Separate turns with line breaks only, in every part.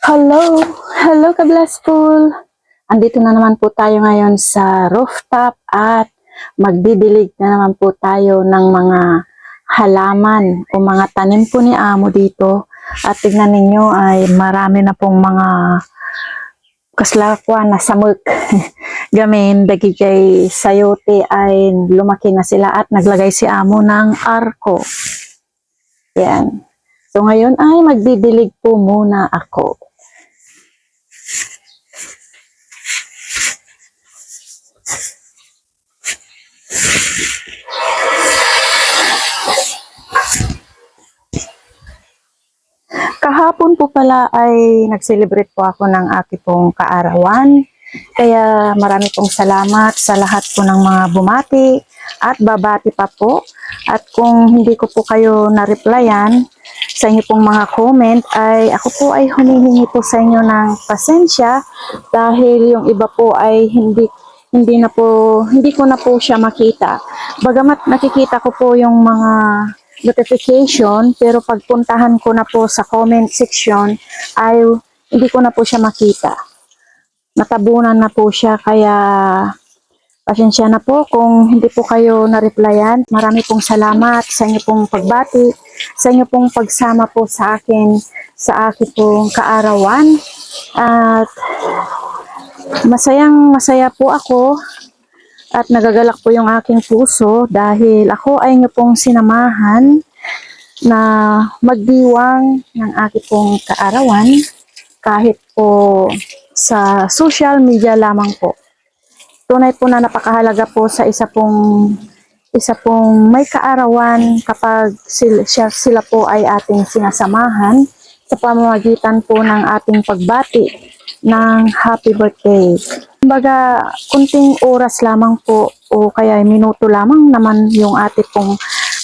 Hello! Hello ka-blessful! Andito na naman po tayo ngayon sa rooftop at magdidilig na naman po tayo ng mga halaman o mga tanim po ni Amo dito. At tignan ninyo ay marami na pong mga kaslakwan na samuk. Gamin, dagi kay sayote ay lumaki na sila at naglagay si Amo ng arko. Yan. So ngayon ay magdidilig po muna ako. Kahapon po pala ay nag-celebrate po ako ng aking pong kaarawan. Kaya marami pong salamat sa lahat po ng mga bumati at babati pa po. At kung hindi ko po kayo na-replyan sa inyo pong mga comment ay ako po ay humihingi po sa inyo ng pasensya dahil yung iba po ay hindi hindi na po hindi ko na po siya makita. Bagamat nakikita ko po yung mga notification pero pagpuntahan ko na po sa comment section ay hindi ko na po siya makita. Natabunan na po siya kaya pasensya na po kung hindi po kayo na-replyan. Marami pong salamat sa inyo pong pagbati, sa inyo pong pagsama po sa akin sa aking pong kaarawan. At masayang masaya po ako at nagagalak po yung aking puso dahil ako ay inyo pong sinamahan na magdiwang ng aking pong kaarawan kahit po sa social media lamang po. Tunay po na napakahalaga po sa isa pong isa pong may kaarawan kapag sila, sila po ay ating sinasamahan sa pamamagitan po ng ating pagbati ng happy birthday. Kumbaga, kunting oras lamang po o kaya minuto lamang naman yung ating pong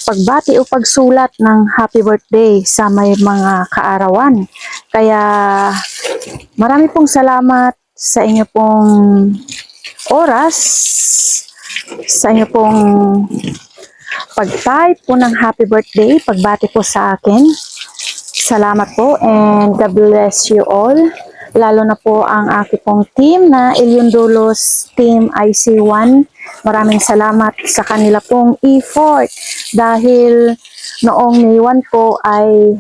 pagbati o pagsulat ng happy birthday sa may mga kaarawan. Kaya marami pong salamat sa inyo pong oras, sa inyo pong pag-type po ng happy birthday, pagbati po sa akin. Salamat po and God bless you all. Lalo na po ang aking pong team na Ilyondolos Team IC1. Maraming salamat sa kanila pong effort dahil noong May 1 po ay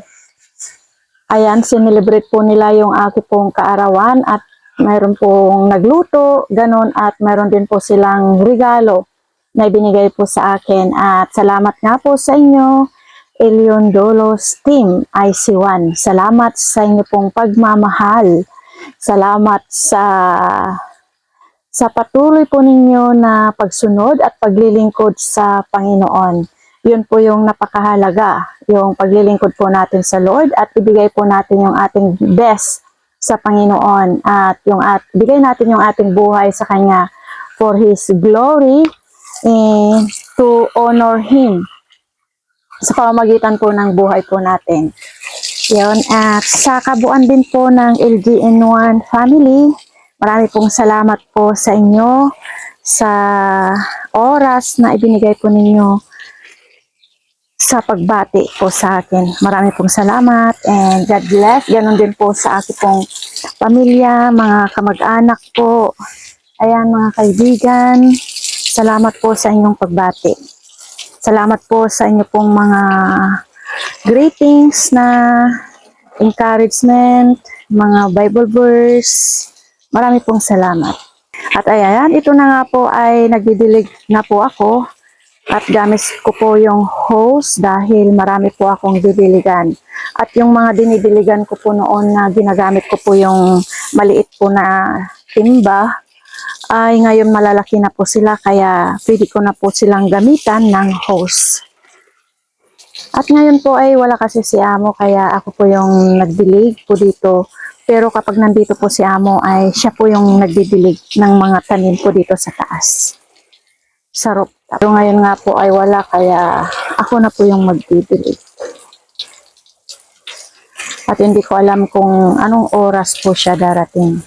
ayan, sinelebrate po nila yung aking pong kaarawan at mayroon pong nagluto, ganon at mayroon din po silang regalo na ibinigay po sa akin at salamat nga po sa inyo Elion Dolos Team IC1. Salamat sa inyo pong pagmamahal. Salamat sa sa patuloy po ninyo na pagsunod at paglilingkod sa Panginoon. Yun po yung napakahalaga, yung paglilingkod po natin sa Lord at ibigay po natin yung ating best sa Panginoon at yung at bigay natin yung ating buhay sa kanya for his glory and to honor him sa pamamagitan po ng buhay po natin. Yun, at sa kabuuan din po ng LGN1 family, marami pong salamat po sa inyo sa oras na ibinigay po ninyo sa pagbati po sa akin. Marami pong salamat and God bless. Ganon din po sa aking pong pamilya, mga kamag-anak po, ayan mga kaibigan. Salamat po sa inyong pagbati. Salamat po sa inyo pong mga greetings na encouragement, mga Bible verse. Marami pong salamat. At ayan, ito na nga po ay nagdidilig na po ako at gamit ko po yung hose dahil marami po akong didiligan. At yung mga dinidiligan ko po noon na ginagamit ko po yung maliit po na timba ay ngayon malalaki na po sila kaya pwede ko na po silang gamitan ng hose. At ngayon po ay wala kasi si Amo kaya ako po yung nagdilig po dito. Pero kapag nandito po si Amo ay siya po yung nagdidilig ng mga tanim po dito sa taas. Sa So ngayon nga po ay wala kaya ako na po yung magdidilig. At hindi ko alam kung anong oras po siya darating.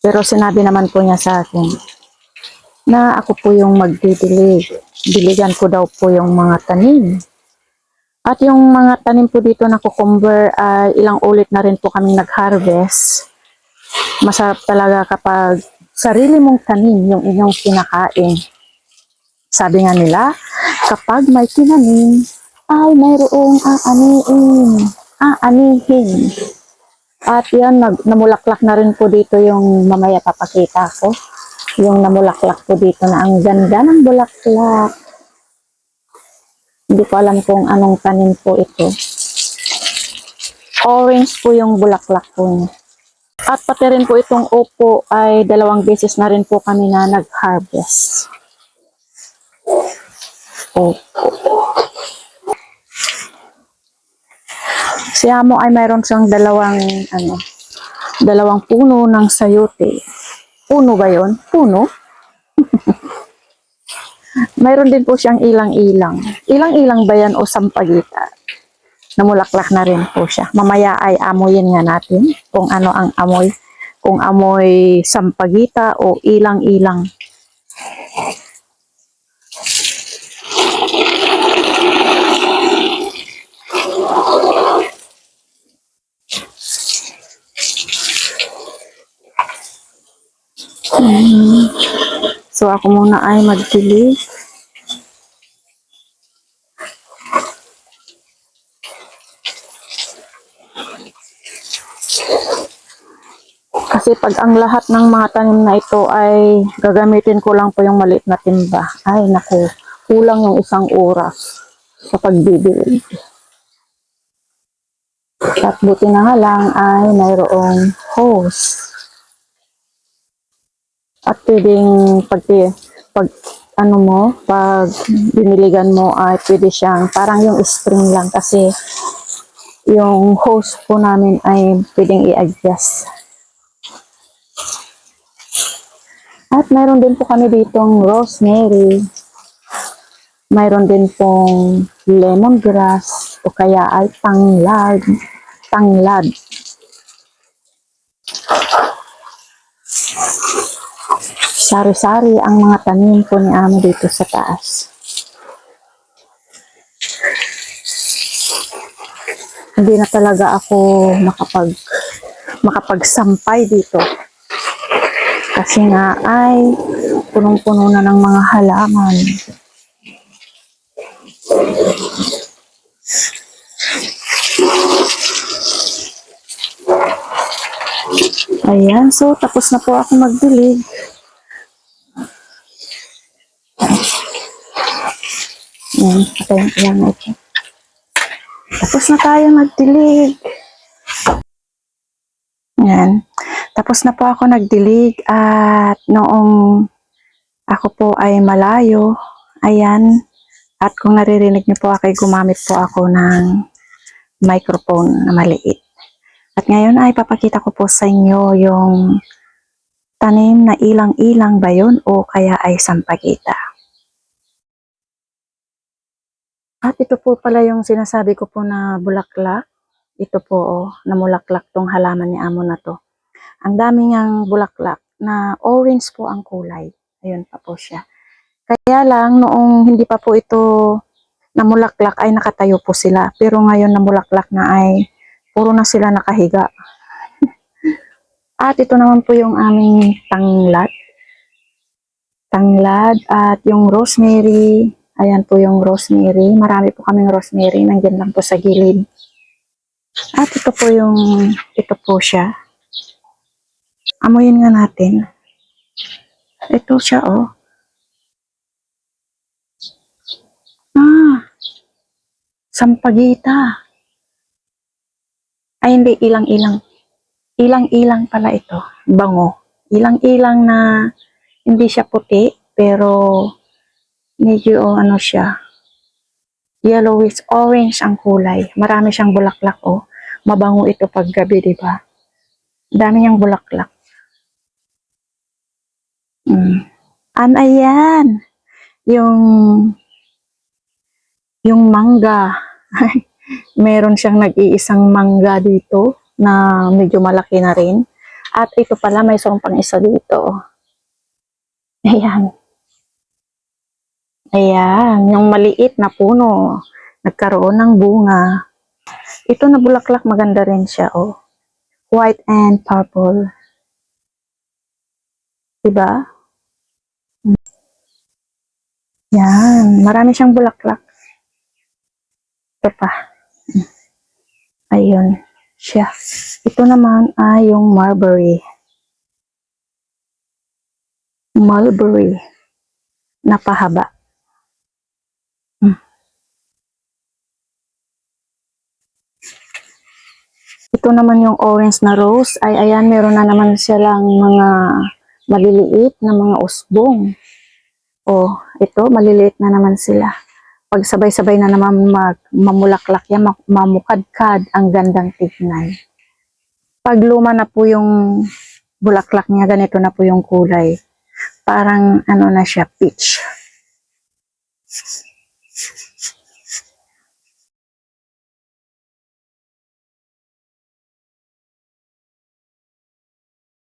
Pero sinabi naman po niya sa akin na ako po yung magdidilig. Diligan ko daw po yung mga tanim. At yung mga tanim po dito na cucumber ay ilang ulit na rin po kami nag-harvest. Masarap talaga kapag sarili mong tanim yung inyong kinakain. Sabi nga nila, kapag may tinanim, ay mayroong aaniin, aanihin. At yan, nag, namulaklak na rin po dito yung mamaya papakita ko. Yung namulaklak po dito na ang ganda ng bulaklak. Hindi ko alam kung anong tanim po ito. Orange po yung bulaklak po niya. At pati rin po itong upo ay dalawang beses na rin po kami na nag-harvest. Opo. Si Amo ay mayroon siyang dalawang ano, dalawang puno ng sayote. Puno ba 'yon? Puno? mayroon din po siyang ilang-ilang. Ilang-ilang ba yan o sampagita? Namulaklak na rin po siya. Mamaya ay amoyin nga natin kung ano ang amoy. Kung amoy sampagita o ilang-ilang. So ako muna ay magdilig. Kasi pag ang lahat ng mga tanim na ito ay gagamitin ko lang po yung maliit na timba. Ay naku, kulang yung isang oras sa pagbibilig. At buti na lang ay mayroong hose. At pwedeng pag, pag ano mo, pag biniligan mo ay pwede siyang parang yung spring lang kasi yung hose po namin ay pwedeng i-adjust. At mayroon din po kami ditong rosemary. Mayroon din pong lemongrass o kaya ay tanglad. Tanglad. Sari-sari ang mga tanim po ni Amo dito sa taas. Hindi na talaga ako makapag makapagsampay dito. Kasi nga ay punong-puno na ng mga halaman. Ayan, so tapos na po ako magdilig. Ayan, patayin ko lang. Tapos na tayo magdilig. Ayan. Tapos na po ako nagdilig at noong ako po ay malayo, ayan, at kung naririnig niyo po ako, gumamit po ako ng microphone na maliit. At ngayon ay papakita ko po sa inyo yung tanim na ilang-ilang ba yun o kaya ay sampagita. At ito po pala yung sinasabi ko po na bulaklak. Ito po, oh, namulaklak tong halaman ni Amo na to. Ang dami niyang bulaklak na orange po ang kulay. Ayun pa po siya. Kaya lang, noong hindi pa po ito namulaklak ay nakatayo po sila. Pero ngayon namulaklak na ay puro na sila nakahiga. at ito naman po yung aming tanglad. Tanglad at yung rosemary. Ayan po yung rosemary. Marami po kaming rosemary. Nandiyan lang po sa gilid. At ito po yung, ito po siya. Amoyin nga natin. Ito siya, oh. Ah, sampagita. Ay, hindi, ilang-ilang. Ilang-ilang pala ito. Bango. Ilang-ilang na hindi siya puti, pero medyo ano siya, yellowish orange ang kulay. Marami siyang bulaklak oh. Mabango ito pag gabi, di ba? Dami niyang bulaklak. Mm. An ayan. Yung yung mangga. Meron siyang nag-iisang mangga dito na medyo malaki na rin. At ito pala, may pang isa dito. Ayan. Ayan, yung maliit na puno nagkaroon ng bunga. Ito na bulaklak, maganda rin siya, oh. White and purple. Diba? Yan, marami siyang bulaklak. Ito pa. Ayun, siya. Ito naman ay yung mulberry. Mulberry na pahaba. Hmm. Ito naman yung orange na rose. Ay, ayan, meron na naman silang mga maliliit na mga usbong. Oh, ito, maliliit na naman sila. Pag sabay-sabay na naman mag, mamulaklak yan, ma- mamukadkad, ang gandang tignan. Pag luma na po yung bulaklak niya, ganito na po yung kulay. Parang ano na siya, peach.